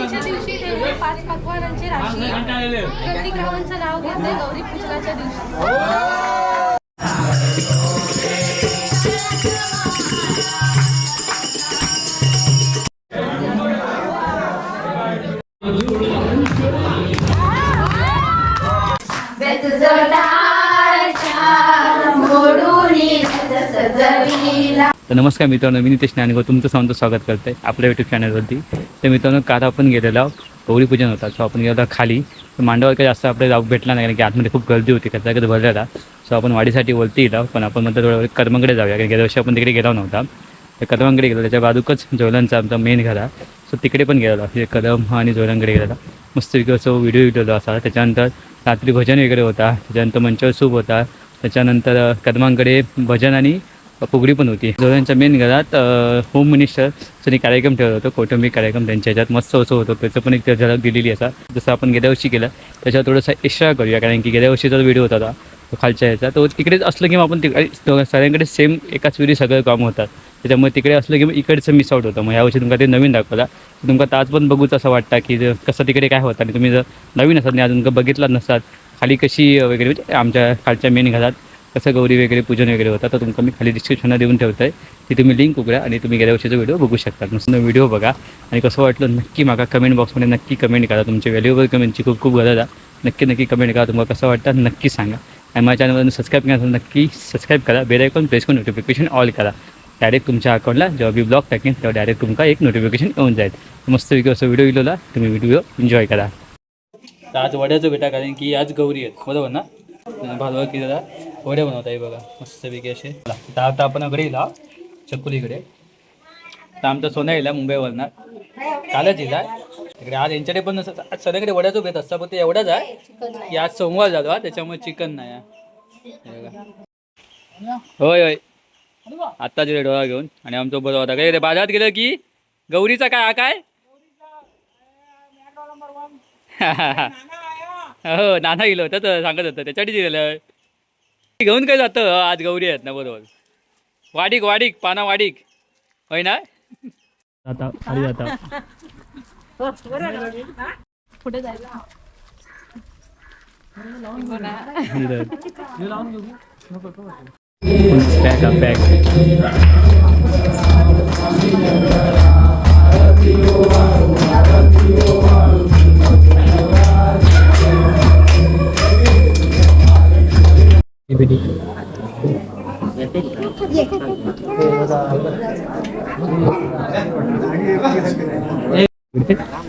गणपतीच्या दिवशी देवी पाच पक्वानांची राशी नंदीग्रहांचं नाव घेते गौरी पूजनाच्या दिवशी. तर नमस्कार मित्रांनो मी नितेश नानगाव तुमचं सांगतो स्वागत करते आपल्या युट्यूब चॅनलवरती तर मित्रांनो काल आपण गेलेलो गौरीपूजन होता. सो आपण गेलो खाली. तर मांडवावर काही जास्त आपल्याला जाऊ भेटला नाही कारण की आतमध्ये खूप गर्दी होती कचरा कधी भरलेला. सो आपण वाढीसाठी वरती गेलो पण आपण म्हणतो थोडं कर्मकडे जाऊया कारण गेल्या वर्षी आपण तिकडे गेला नव्हता. तर कदमांकडे गेलो त्याच्या बाजूकच जोलांचा आमचा मेन घर. आहे सो तिकडे पण गेलेलो म्हणजे कदम आणि जोलांकडे गेलेला मस्त असं व्हिडिओ विडिओ असा. त्याच्यानंतर रात्री भजन वगैरे होता. त्याच्यानंतर मंचावर सूप होता. त्याच्यानंतर कदमांकडे भजन आणि फुगडी पण होती. जोड्यांच्या मेन घरात होम मिनिस्टर त्यांनी कार्यक्रम ठेवला होता कौटुंबिक कार्यक्रम त्यांच्या ह्याच्यात. मस्त असं होतं त्याचं पण एक झलक दिलेली असा. जसं आपण गेल्या वर्षी केलं त्याच्यावर थोडंसं एक्स्ट्रा करूया कारण की गेल्या वर्षीचा व्हिडिओ होता तो खालच्या ह्याचा तो तिकडेच असलं की मग आपण तिकडे सगळ्यांकडे सेम एकाच वेळी सगळं काम होतात. त्याच्यामुळे तिकडे असलं की मग इकडचं मिस आउट होतं. मग यावर्षी तुमका ते नवीन दाखवला. तुमका ताज पण बघूच असं वाटतं की कसं तिकडे काय होतं. आणि तुम्ही जर नवीन असतात आणि अजून बघितलाच नसतात खाली कशी वगैरे म्हणजे आमच्या खालच्या मेन घरात कसं गौरी वगैरे पूजन वगैरे होतं तर तुमका मी खाली डिस्क्रिप्शनला देऊन ठेवत आहे ती तुम्ही लिंक उघडा आणि तुम्ही गेल्या वर्षीचा व्हिडिओ बघू शकता. नुसतं व्हिडिओ बघा. आणि कसं वाटलं नक्की मागा कमेंट बॉक्समध्ये नक्की कमेंट करा. तुमच्या व्हॅल्युएबल कमेंटची खूप खूप गरज आहे. नक्की नक्की कमेंट करा. तुम्हाला कसं वाटतं नक्की सांगा. आणि माझ्या चॅनलवरून सबस्क्राईब केला नक्की सबस्क्राईब करा. बेल आयकॉन प्रेस करून नोटिफिकेशन ऑल करा. डायरेक्ट तुमच्या अकाउंटला जेव्हा मी ब्लॉग टाकेन तेव्हा डायरेक्ट तुमका एक नोटिफिकेशन येऊन जाईल. मस्त असं व्हिडिओ इलोला. तुम्ही व्हिडिओ एन्जॉय करा. तर आज वड्याचं बेटा कारण की आज गौरी आहेत. बरोबर ना? भालवा की वडे वड्या बनवत आहे बघा. मस्तपैकी असे. तर आता आपण इकडे येला चकुलीकडे तर आमचा सोना येला मुंबईवरनं. कालच येला इकडे आज यांच्याकडे पण नसतं आज सगळ्याकडे वड्याचं बेत असतं पण ते एवढाच आहे. की आज सोमवार झालो त्याच्यामुळे चिकन नाही होय होय. आत्ताच रे डोळा घेऊन आणि आमचा बरोबर होता काय रे बाजारात गेलं की? गौरीचा काय हा काय? हो नाना गेलो होतं तर सांगत होतं. त्याच्यासाठी दिलेलं घेऊन काय जातं? आज गौरी आहेत ना बरोबर. वाडीक वाडीक पाना वाडीक. होय ना? आता खाली जायला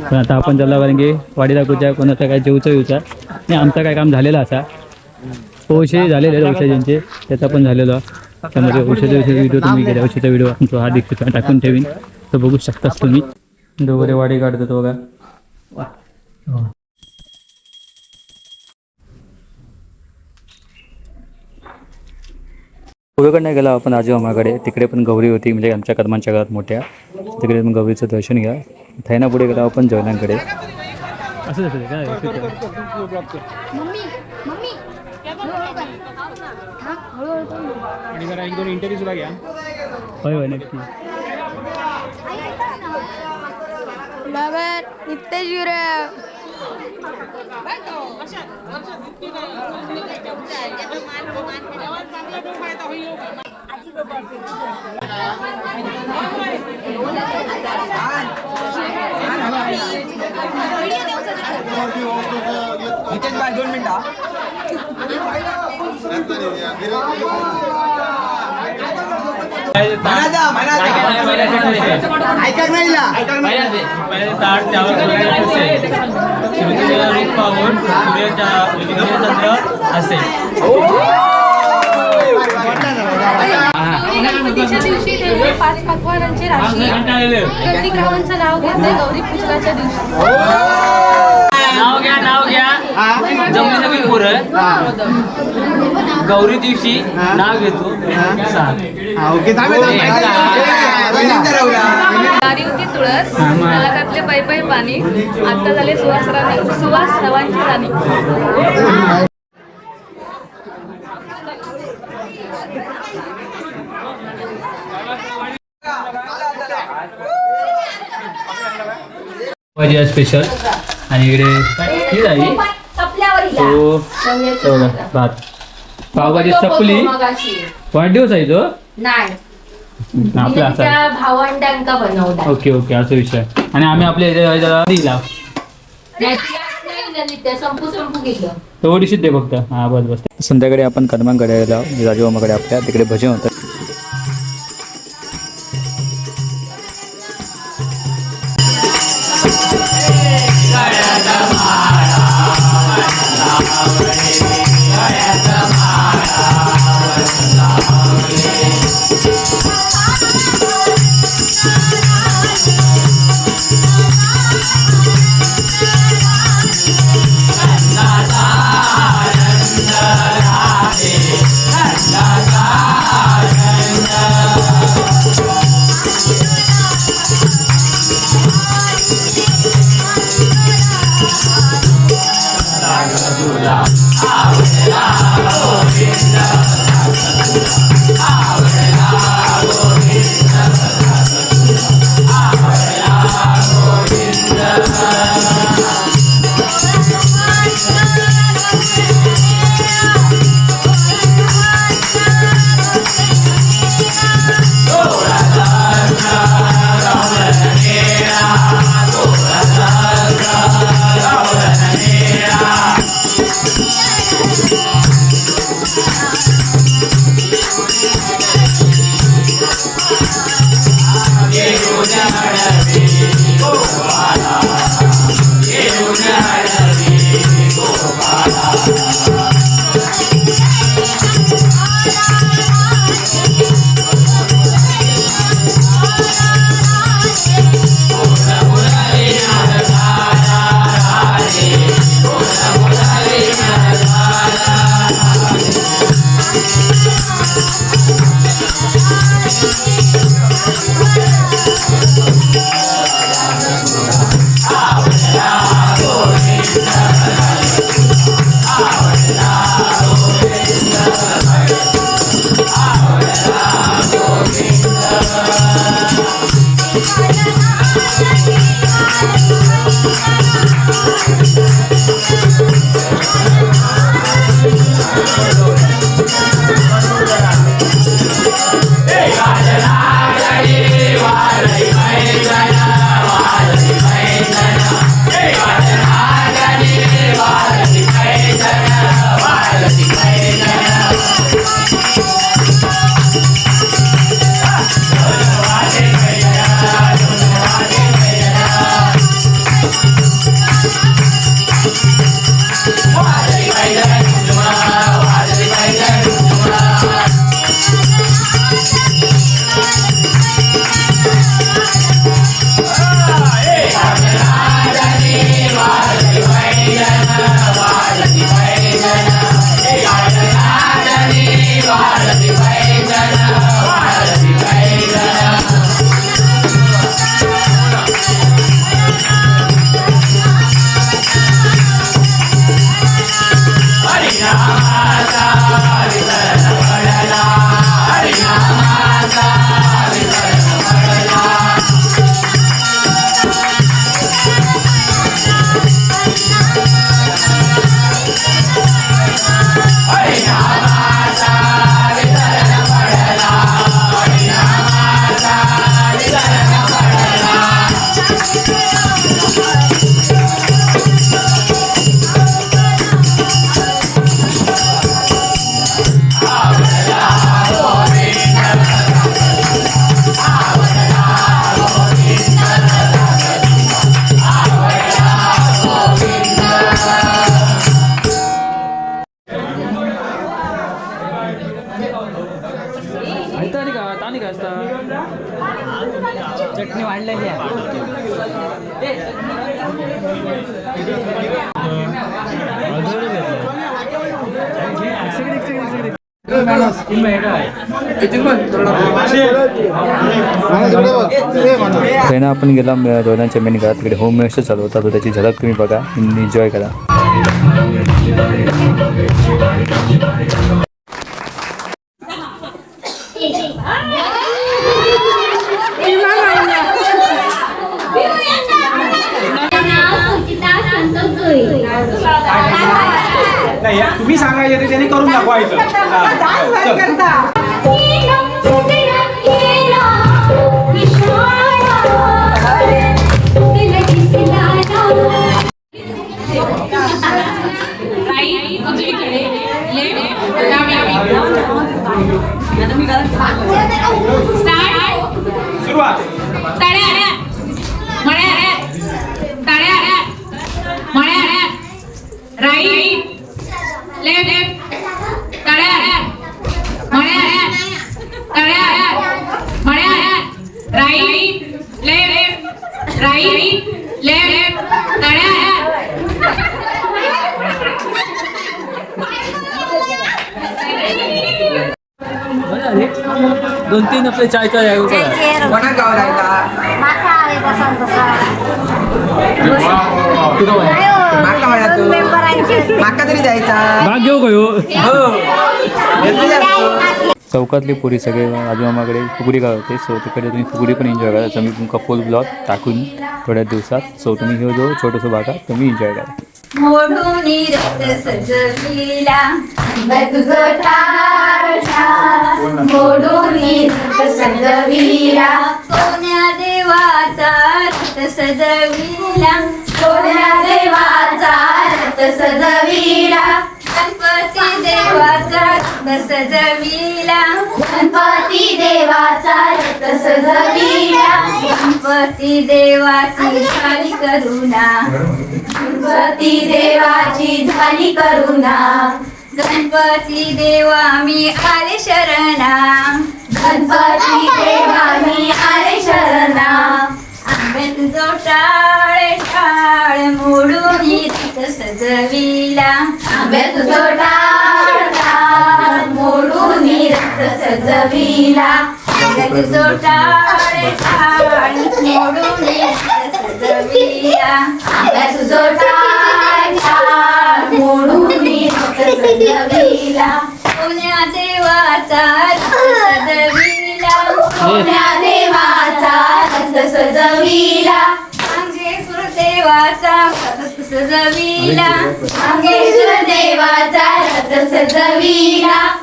पण आता आपण त्याला कारण की वाडी दाखवच्या कोणाचा काय जेवचा येऊचा नाही आमचं काय काम झालेलं असा. औषधी झालेले औषधांचे. त्याचा पण झालेला. त्यामध्ये औषधी व्हिडिओ तुम्ही गेल्या वर्षीचा व्हिडिओ आमचा हा डिस्क्रिप्शन टाकून ठेवीन. तो बघू शकतास तुम्ही. डोगरे वाडी काढतो तो बघा. पुढेकडे नाही गेला आपण आजी मामाकडे तिकडे पण गौरी होती म्हणजे आमच्या कदमांच्या घरात मोठ्या. तिकडे पण गौरीचं दर्शन घ्या. थायना पुढे गेला आपण जैनांकडे असं काय होय होय नक्की. बाबा नितेश गुरव भाई दोन मिनिटं ऐका नाही गणपतीच्या दिवशी देवी पाच पक्वानांची राशी. नंदीग्रहांचं नाव घेते गौरी पूजनाच्या दिवशी. नाव घ्या नाव घ्या. जमली सगळी पोरं. गौरी दिवशी नाव घेतो. ओके. गाडी होती तुळस. त्याला घातले पै पै पाणी. आता झाले राणी. रवांची राणी. स्पेशल आणि इकडे ही झाली. भात. पावभाजी सपली. वाढदिवस आहे तो? नाही. आपला असा त्या भावंडांका बनवला ओके ओके असा विषय. आणि आम्ही आपल्या दिला. ते संपू संपू गेलं. थोडीशीच दे फक्त. हा बस बस. संध्याकाळी आपण कदमांकडे गेलो राजूमामाकडे आपल्या तिकडे भजन होतं. Yes. त्यांना आपण गेला दोघांच्या मेन घरात तिकडे होम मिनिस्टर चालू होता. तो त्याची झलक तुम्ही बघा. एन्जॉय करा. तुम्ही सांगायचे ते त्याने करून दाखवायचं हा, चल. सुरुवात दोन तीन आपले चाय चाय कोणाक गाव तू. तरी भाग घेऊ गयो हो? घेतली जास्त. चौकातले पुरी सगळे आजोमाकडे फुगडी होते सो तिकडे तुम्ही फुगडी पण एन्जॉय करा. तर मी तुमका फुल ब्लॉग टाकून थोड्या दिवसात. सो तुम्ही हे जो छोटंसं भागा तुम्ही एन्जॉय करा. मोडून रथ सजविला तुझं ठार मोडून सजविला सोन्या देवाचा रथ सजविला? सोन्या देवाचा रथ सजविला? गणपती देवाचा रथ सजविला. गणपती देवाचा रथ सजविला. गणपती देवाची खाली करुणा. गणपती देवाची झाली करुणा. गणपती देवा मी आले शरणा. गणपती देवा मी आले शरणा. जो टाळे टाळ मोडून सजविला. आंब्यात जो टाळ टाळ मोडून सजविला. आंब्यात जो टाळे टाळ मोडून सजविला आंब्यात जो टाळ टाळ मोडून सजविला. सोन्या देवाचा रथ सजविला. देवाचा रथ सजविला. अंगेश्वर देवाचा रथ सजविला. मंगेश्वर देवाचा रथ सजविला.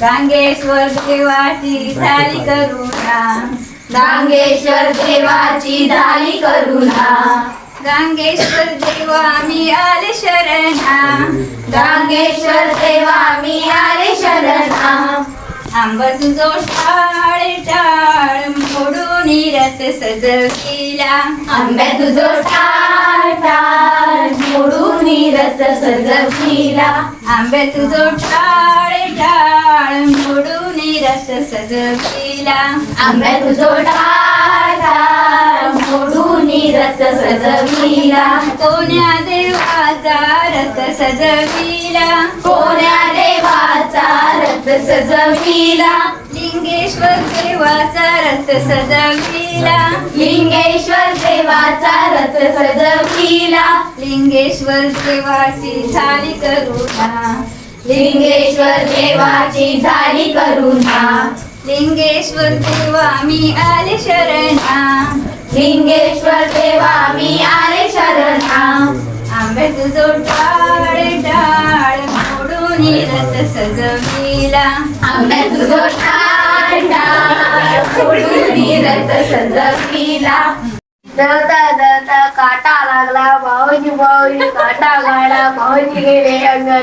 गांगेश्वर देवाची झाली करुणा. गांगेश्वर देवाची झाली करुणा. गांगेश्वर देवा मी आले शरणा. गांगेश्वर देवा मी आले शरणा. आंबा जो टाळ टाळ मोडून सजव सजविला. आंब्या जो टाळ टाळ मोडून सजव सजविला. आंब्यात जो टाळ टाळ मोडून रथ सजविला आंब्या तुझो टाळ टाळ मोडून रथ सजविला कोण्या देवाचा रथ सजविला कोण्या देवाचा रथ सजविला लिंगेश्वर देवाचा रथ सजविला लिंगेश्वर देवाचा रथ सजविला लिंगेश्वर देवाची झाली करुणा. लिंगेश्वर देवाची झाली करुणा. लिंगेश्वर देवा मी आले शरणा. लिंगेश्वर देवा मी आले शरणा. आंबे तुझो टाळ टाळ मोडून रथ सजविला. आंब्या तुझो टाळ टाळ मोडून रथ सजविला. दळता दळता काटा लागला भाऊजी भाऊजी काटा गाडा भाऊजी गेले अंगण.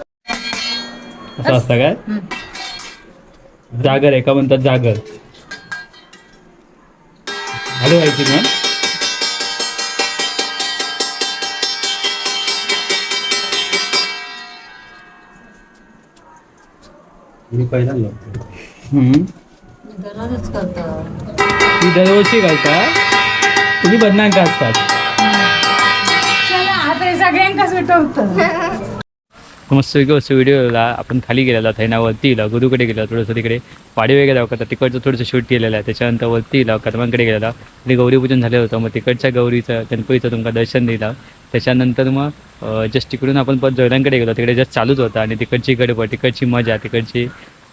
असं असतं काय? जागर एका म्हणतात जागर. हॅलो व्हायची मग हम्म. ती दरवर्षी घालता तुम्ही बदनांक असतात? मस्त असं व्हिडिओला आपण खाली गेलेला थैना वरती गुरुकडे गेला थोडंसं तिकडे पाडी वगैरे दाखवतात तिकडचं थोडंसं शूट केलेलं आहे. त्याच्यानंतर वरती गेला कदमांकडे गेलेला आणि गौरीपूजन झालं होतं. मग तिकडच्या गौरीचं गणपतीचं तुमका दर्शन दिलं. त्याच्यानंतर मग जस्ट तिकडून आपण परत जैनांकडे गेलो. तिकडे जस्ट चालूच होता. आणि तिकडची गडबड तिकडची मजा तिकडची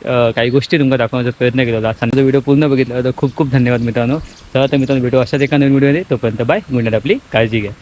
काही गोष्टी तुमका दाखवण्याचा प्रयत्न केला होता. सांगतो व्हिडिओ पूर्ण बघितला तर खूप खूप धन्यवाद मित्रांनो. चला तर मित्रांनो व्हिडिओ अशाच एका नवीन व्हिडिओ तोपर्यंत बाय गुड आपली. काळजी घ्या.